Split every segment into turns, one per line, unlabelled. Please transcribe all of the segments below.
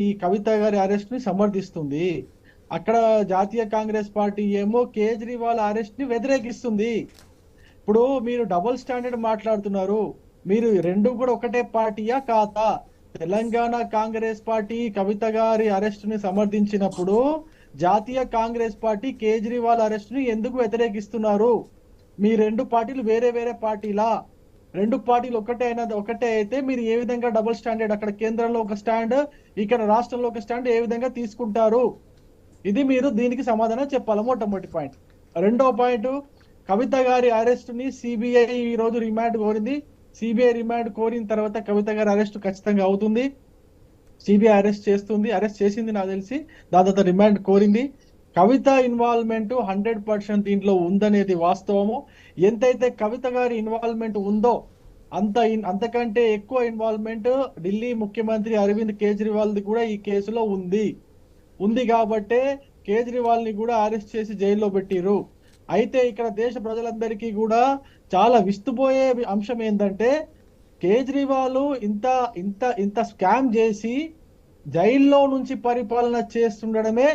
ఈ కవిత గారి అరెస్ట్ని సమర్థిస్తుంది. అక్కడ జాతీయ కాంగ్రెస్ పార్టీ ఏమో కేజ్రీవాల్ అరెస్ట్ని వ్యతిరేకిస్తుంది. ఇప్పుడు మీరు డబుల్ స్టాండర్డ్ మాట్లాడుతున్నారు. మీరు రెండు కూడా ఒకటే పార్టీయా కాదా? తెలంగాణ కాంగ్రెస్ పార్టీ కవిత గారి అరెస్ట్ని సమర్థించినప్పుడు జాతీయ కాంగ్రెస్ పార్టీ కేజ్రీవాల్ అరెస్ట్ని ఎందుకు వ్యతిరేకిస్తున్నారు? మీ రెండు పార్టీలు వేరే వేరే పార్టీలా? రెండు పార్టీలు ఒకటే అయినది ఒకటే అయితే మీరు ఏ విధంగా డబుల్ స్టాండర్డ్ అక్కడ కేంద్రంలో ఒక స్టాండ్ ఇక్కడ రాష్ట్రంలో ఒక స్టాండ్ ఏ విధంగా తీసుకుంటారు? ఇది మీరు దీనికి సమాధానం చెప్పాలి మొట్టమొదటి పాయింట్. రెండో పాయింట్ కవిత గారి అరెస్ట్ని సిబిఐ ఈ రోజు రిమాండ్ కోరింది. సిబిఐ రిమాండ్ కోరిన తర్వాత కవిత గారి అరెస్ట్ ఖచ్చితంగా అవుతుంది. సిబిఐ అరెస్ట్ చేస్తుంది. అరెస్ట్ చేసింది నాకు తెలిసి దాని తర్వాత రిమాండ్ కోరింది. కవిత ఇన్వాల్వ్మెంట్ హండ్రెడ్ పర్సెంట్ దీంట్లో ఉందనేది వాస్తవము. ఎంతైతే కవిత గారి ఇన్వాల్వ్మెంట్ ఉందో అంత ఇన్- అంతకంటే ఎక్కువ ఇన్వాల్వ్మెంట్ ఢిల్లీ ముఖ్యమంత్రి అరవింద్ కేజ్రీవాల్ది కూడా ఈ కేసులో ఉంది. ఉంది కాబట్టే కేజ్రీవాల్ని కూడా అరెస్ట్ చేసి జైల్లో పెట్టిరు అయితే ఇక్కడ దేశ ప్రజలందరికీ కూడా చాలా విస్తుపోయే అంశం ఏంటంటే కేజ్రీవాల్ ఇంత ఇంత ఇంత స్కామ్ చేసి జైల్లో నుంచి పరిపాలన చేస్తుండడమే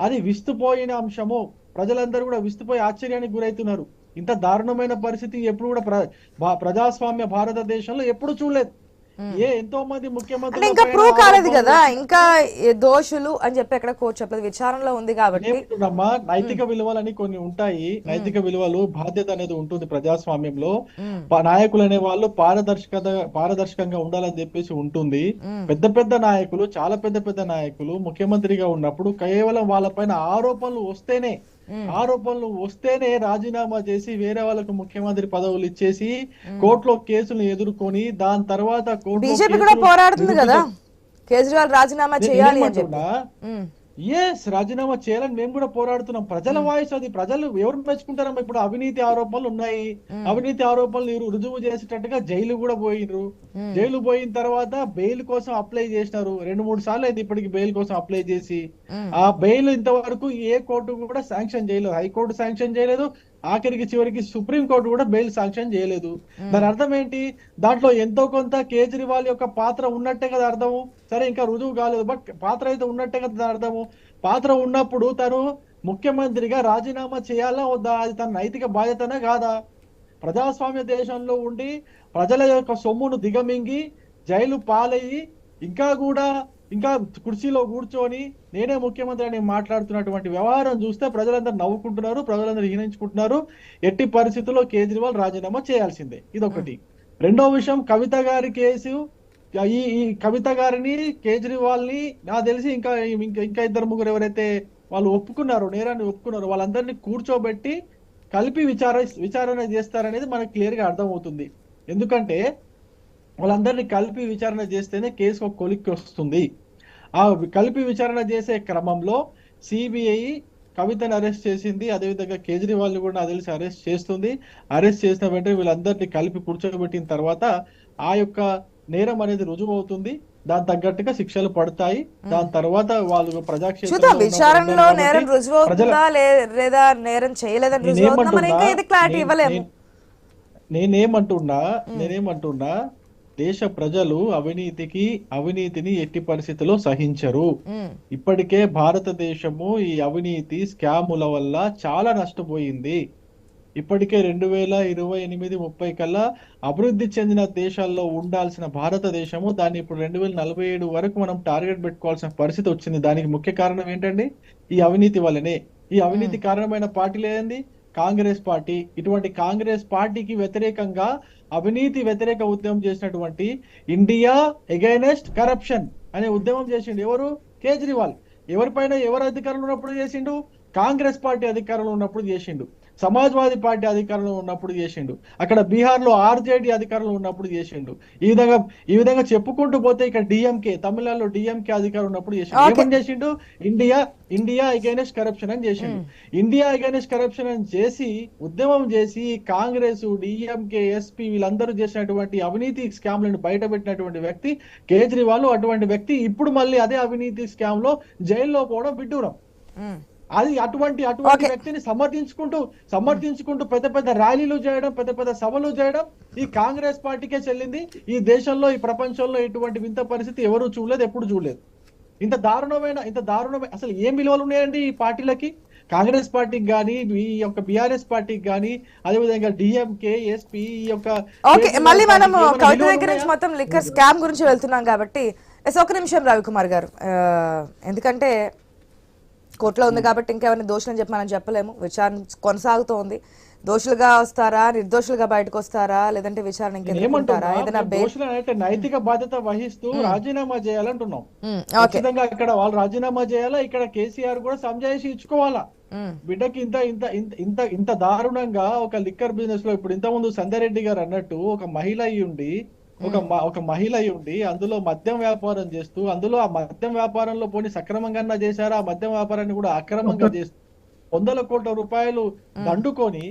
అది విస్తుపోయిన అంశము ప్రజలందరూ కూడా విస్తుపోయి ఆశ్చర్యానికి గురవుతున్నారు ఇంత దారుణమైన పరిస్థితి ఎప్పుడు కూడా ప్ర- ప్రజాస్వామ్య భారతదేశంలో ఎప్పుడు చూడలేదు. ఏ ఎంతో మంది
అంటే
ముఖ్యమంత్రులు
ఇంకా ప్రూవ్ కాలేదు కదా. ఇంకా దోషులు అని చెప్పి ఎక్కడ కోర్టు చెప్పలేదు. విచారణలో ఉంది కాబట్టి.
నైతిక విలువలని కొన్ని ఉంటాయి. నైతిక విలువలు బాధ్యత అనేది ఉంటుంది ప్రజాస్వామ్యంలో. నాయకులు అనే వాళ్ళు పారదర్శకత పారదర్శకంగా ఉండాలని చెప్పేసి ఉంటుంది. పెద్ద పెద్ద నాయకులు చాలా పెద్ద పెద్ద నాయకులు ముఖ్యమంత్రిగా ఉన్నప్పుడు కేవలం వాళ్ళపైన ఆరోపణలు వస్తేనే. ఆరోపణలు వస్తేనే రాజీనామా చేసి వేరే వాళ్ళకు ముఖ్యమంత్రి పదవులు ఇచ్చేసి కోర్టులో కేసులు ఎదుర్కొని దాని తర్వాత
బీజేపీ కూడా పోరాడుతుంది కదా? కేజ్రీవాల్ రాజీనామా చేయాలి అని.
ఎస్ రాజీనామా చేయాలని మేము కూడా పోరాడుతున్నాం. ప్రజల వాయిస్ అది. ప్రజలు ఎవరు మెచ్చుకుంటారమ్మా? ఇప్పుడు అవినీతి ఆరోపణలు ఉన్నాయి. అవినీతి ఆరోపణలు రుజువు చేసేటట్టుగా జైలు కూడా పోయినరు జైలు పోయిన తర్వాత బెయిల్ కోసం అప్లై చేసినారు. రెండు మూడు సార్లు అయితే ఇప్పటికి బెయిల్ కోసం అప్లై చేసి. ఆ బెయిల్ ఇంతవరకు ఏ కోర్టు కూడా శాంక్షన్ చేయలేదు. హైకోర్టు శాంక్షన్ చేయలేదు. ఆఖరికి చివరికి సుప్రీం కోర్టు కూడా బెయిల్ శాంక్షన్ చేయలేదు. దాని అర్థం ఏంటి? దాంట్లో ఎంతో కొంత కేజ్రీవాల్ యొక్క పాత్ర ఉన్నట్టే కదా అర్థము. సరే ఇంకా రుజువు కాలేదు. బట్ పాత్ర అయితే ఉన్నట్టే కదా అర్థము. పాత్ర ఉన్నప్పుడు తను ముఖ్యమంత్రిగా రాజీనామా చేయాలా వద్దా? అది తన నైతిక బాధ్యతనే కాదా? ప్రజాస్వామ్య దేశంలో ఉండి ప్రజల యొక్క సొమ్మును దిగమింగి జైలు పాలయ్యి ఇంకా కూడా ఇంకా కుర్చీలో కూర్చొని నేనే ముఖ్యమంత్రి అని మాట్లాడుతున్నటువంటి వ్యవహారం చూస్తే ప్రజలందరూ నవ్వుకుంటున్నారు ప్రజలందరూ హీనించుకుంటున్నారు. ఎట్టి పరిస్థితుల్లో కేజ్రీవాల్ రాజీనామా చేయాల్సిందే. ఇదొకటి. రెండో విషయం కవిత గారి కేసు ఈ ఈ కవిత గారిని కేజ్రీవాల్ని నాకు తెలిసి ఇంకా ఇంకా ఇంకా ఇద్దరు ముగ్గురు ఎవరైతే వాళ్ళు ఒప్పుకున్నారు నేరాన్ని ఒప్పుకున్నారు వాళ్ళందరినీ కూర్చోబెట్టి కలిపి విచార విచారణ చేస్తారనేది మనకు క్లియర్గా అర్థమవుతుంది. ఎందుకంటే వాళ్ళందరినీ కలిపి విచారణ చేస్తేనే కేసు ఒక కొలిక్కి వస్తుంది. ఆ కలిపి విచారణ చేసే క్రమంలో సిబిఐ కవితను అరెస్ట్ చేసింది. అదేవిధంగా కేజ్రీవాల్ కూడా తెలిసి అరెస్ట్ చేస్తుంది. అరెస్ట్ చేసిన వెంటనే వీళ్ళందరినీ కలిపి కూర్చోబెట్టిన తర్వాత ఆ యొక్క నేరం అనేది రుజువు అవుతుంది దాని తగ్గట్టుగా శిక్షలు పడతాయి. దాని తర్వాత వాళ్ళు
విచారణలో
ఉన్నప్పుడు
నేరం రుజువు అవుతుందా లేదా నేరం చేయలేదని రుజువు అవుతుందా మరి ఇంకా ఇది క్లారిటీ
నేనేమంటున్నా
ఇవ్వలేము.
నే- నేనేమంటున్నా? నేనేమంటున్నా? దేశ ప్రజలు అవినీతికి అవినీతిని ఎట్టి పరిస్థితిలో సహించరు. ఇప్పటికే భారతదేశము ఈ అవినీతి స్కాముల వల్ల చాలా నష్టపోయింది. ఇప్పటికే రెండు వేల ఇరవై ఎనిమిది ముప్పై కల్లా అభివృద్ధి చెందిన దేశాల్లో ఉండాల్సిన భారతదేశము దాన్ని ఇప్పుడు రెండు వేల నలభై ఏడు వరకు మనం టార్గెట్ పెట్టుకోవాల్సిన పరిస్థితి వచ్చింది. దానికి ముఖ్య కారణం ఏంటండి? ఈ అవినీతి వల్లనే. ఈ అవినీతి కారణమైన పార్టీలు ఏంది? Congress party. ఇటువంటి కాంగ్రెస్ పార్టీకి వ్యతిరేకంగా అవినీతి వ్యతిరేక ఉద్యమం చేసినటువంటి ఇండియా ఎగైనెస్ట్ కరప్షన్ అనే ఉద్యమం చేసిండు. ఎవరు? కేజ్రీవాల్. ఎవరిపైన ఎవరు అధికారంలో ఉన్నప్పుడు చేసిండు? కాంగ్రెస్ పార్టీ అధికారంలో ఉన్నప్పుడు చేసిండు. సమాజ్వాదీ పార్టీ అధికారంలో ఉన్నప్పుడు చేసిండు. అక్కడ బీహార్లో ఆర్జేడీ అధికారంలో ఉన్నప్పుడు చేసిండు. ఈ విధంగా ఈ విధంగా చెప్పుకుంటూ పోతే ఇక్కడ డిఎంకే తమిళనాడులో డిఎంకే అధికారం ఉన్నప్పుడు చేసిండు. ఏమని చేసిండు? ఇండియా ఇండియా అగైనెస్ట్ కరప్షన్ అని చేసిండు. ఇండియా అగైనెస్ట్ కరప్షన్ అని చేసి ఉద్యమం చేసి కాంగ్రెస్ డిఎంకే ఎస్పీ వీళ్ళందరూ చేసినటువంటి అవినీతి స్కామ్లను బయటపెట్టినటువంటి వ్యక్తి కేజ్రీవాల్ అటువంటి వ్యక్తి ఇప్పుడు మళ్ళీ అదే అవినీతి స్కామ్లో జైల్లో పోవడం విడ్డూరం. అది అటువంటి అటువంటి. వ్యక్తిని సమర్థించుకుంటూ సమర్థించుకుంటూ పెద్ద పెద్ద ర్యాలీలు చేయడం పెద్ద పెద్ద సభలు చేయడం ఈ కాంగ్రెస్ పార్టీకే చెల్లింది ఈ దేశంలో ఈ ప్రపంచంలో ఇటువంటి వింత పరిస్థితి ఎవరు చూడలేదు ఎప్పుడు చూడలేదు ఇంత దారుణమైన ఇంత దారుణమైన అసలు ఏం విలువలు ఉన్నాయండి ఈ పార్టీలకి కాంగ్రెస్ పార్టీకి కానీ ఈ యొక్క బిఆర్ఎస్ పార్టీకి కానీ అదేవిధంగా డిఎంకే ఎస్పీ ఈ యొక్క
ఓకే మళ్ళీ మనం కవిత దగ్గర నుంచి? మొత్తం లిక్కర్ స్కామ్ గురించి వెళ్తున్నాం కాబట్టి ఒక నిమిషం రవికుమార్ గారు ఎందుకంటే కోర్టులో ఉంది కాబట్టి ఇంకెవరిని దోషులని చెప్పి మనం చెప్పలేము. విచారణ కొనసాగుతోంది. దోషులుగా వస్తారా? నిర్దోషులుగా బయటకు వస్తారా? లేదంటే విచారణ ఇంకెందుకుంటారా ఏదైనా
నైతిక బాధ్యత వహిస్తూ రాజీనామా చేయాలంటున్నాం. ఖచ్చితంగా ఇక్కడ వాళ్ళు రాజీనామా చేయాలా? ఇక్కడ కేసీఆర్ కూడా సంజాయిషి ఇచ్చుకోవాలా? బిడ్డకి ఇంత ఇంత ఇంత ఇంత ఇంత దారుణంగా ఒక లిక్కర్ బిజినెస్లో ఇప్పుడు ఇంత ముందు సంధ్యారెడ్డి గారు అన్నట్టు ఒక మహిళ అయి ఉండి ఒక ఒక మహిళ అయి ఉండి అందులో మద్యం వ్యాపారం చేస్తూ అందులో ఆ మద్యం వ్యాపారంలో పోనీ సక్రమంగా చేశారు? ఆ మద్యం వ్యాపారాన్ని కూడా అక్రమంగా చేస్తూ వందల కోట్ల రూపాయలు దండుకొని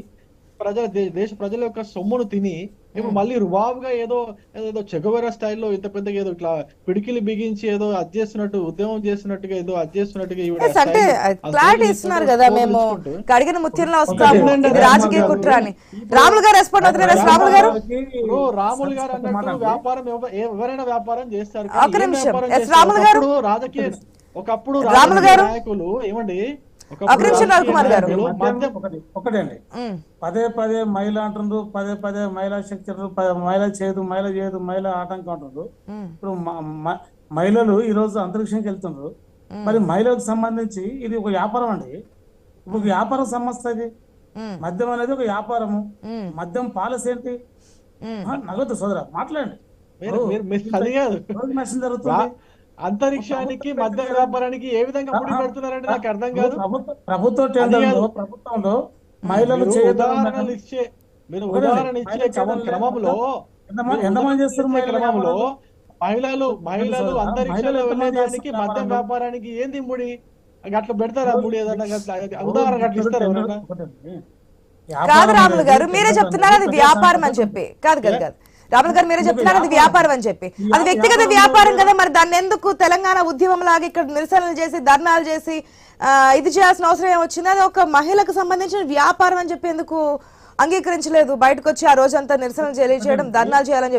ప్రజల దేశ ప్రజల యొక్క సొమ్మును తిని ఇప్పుడు మళ్ళీ రుబాబుగా ఏదో ఏదో చెగవెర స్టైల్లో ఇంత పెద్దగా ఏదో ఇట్లా పిడికిలి బిగించి ఏదో అది చేస్తున్నట్టు ఉద్యమం చేస్తున్నట్టుగా ఏదో అది చేస్తున్నట్టుగా
అంటే క్లారిటీ ఇస్తున్నారు కదా మేము. కడిగిన ముత్యంలో వస్తాము ఇది రాజకీయ కుట్ర అని రాములు గారు రెస్పాండ్ అవుతున్నారు రాములు గారు
రాములు గారు అన్నట్టు వ్యాపారం ఎవ- ఎవరైనా వ్యాపారం చేస్తారు?
రాములు గారు.
రాజకీయ ఒకప్పుడు
రాములు
రాజకీయ
గారు.
నాయకులు ఏమండి
నిమిషం రవికుమార్ గారు.
ఒకటి
ఉమ్,
పదే పదే మహిళ అంటుండ్రు పదే పదే మహిళా శక్తి మహిళ చేయదు మహిళ చేయదు మహిళ ఆటంకం అంటుండ్రు. ఇప్పుడు మహిళలు ఈ రోజు అంతరిక్షంకి వెళ్తుండ్రు. మరి మహిళలకు సంబంధించి ఇది ఒక వ్యాపారం అండి. ఇప్పుడు ఒక వ్యాపార సంస్థ ఇది. మద్యం అనేది ఒక వ్యాపారము. మద్యం పాలసీ ఏంటి? నగదు సోదర మాట్లాడండి. నష్టం జరుగుతుంది.
అంతరిక్షానికి మద్య వ్యాపారానికి ఏ విధంగా ముడి పెడుతున్నారంటే నాకు అర్థం కాదు.
ప్రభుత్వ. ప్రభుత్వంలో మహిళలు
ఉదాహరణలు ఇచ్చే మీరు ఉదాహరణ ఇచ్చే క్రమంలో
చేస్తారు మహిళల?
క్రమంలో? మహిళలు మహిళలు అంతరిక్షంలో వెళ్ళేదానికి
వ్యాపారాలు?
వ్యాపారానికి ఏంది ముడి? అట్లా పెడతారా ముడి ఏదన్నా? ఉదాహరణ అట్లా ఇస్తారు ఎవరైనా?
కాదు రాములు గారు మీరే చెప్తున్నారు అది వ్యాపారం అని చెప్పి. కాదు కాదు కాదు. రాములు గారు మీరే చెప్తున్నారు అది వ్యాపారం అని చెప్పి. అది వ్యక్తిగత వ్యాపారం కదా మరి దాన్ని ఎందుకు తెలంగాణ ఉద్యమం లాగా ఇక్కడ నిరసనలు చేసి ధర్నాలు చేసి ఇది చేయాల్సిన అవసరం ఏమొచ్చింది? అది ఒక మహిళకు సంబంధించిన వ్యాపారం అని చెప్పి ఎందుకు అంగీకరించలేదు? బయటకు వచ్చి ఆ రోజంతా నిరసనలు చేయడం ధర్నాలు చేయాలని చెప్పి